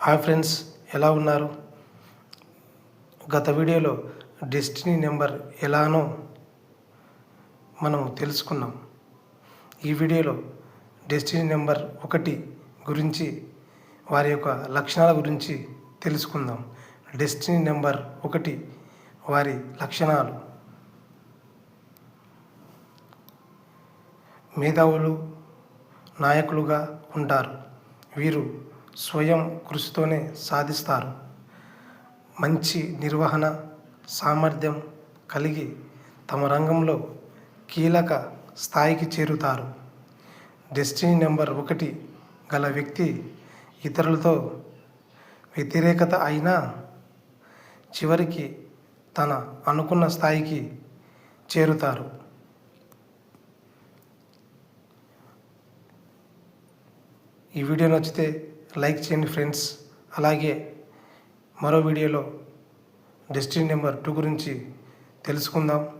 Hi friends ఎలా ఉన్నారు? గత వీడియోలో డెస్టినీ నెంబర్ ఎలానో మనం తెలుసుకున్నాం. ఈ వీడియోలో డెస్టినీ నెంబర్ ఒకటి గురించి వారి యొక్క లక్షణాల గురించి తెలుసుకుందాం. డెస్టినీ నెంబర్ ఒకటి వారి లక్షణాలు. మేధావులు నాయకులుగా ఉంటారు. వీరు స్వయం కృషితోనే సాధిస్తారు. మంచి నిర్వహణ సామర్థ్యం కలిగి తమ రంగంలో కీలక స్థాయికి చేరుతారు. డెస్టినీ నెంబర్ ఒకటి గల వ్యక్తి ఇతరులతో వ్యతిరేకత అయినా చివరికి తన అనుకున్న స్థాయికి చేరుతారు. ఈ వీడియో నచ్చితే లైక్ చేయండి ఫ్రెండ్స్. అలాగే మరో వీడియోలో డెస్టినీ నెంబర్ టూ గురించి తెలుసుకుందాం.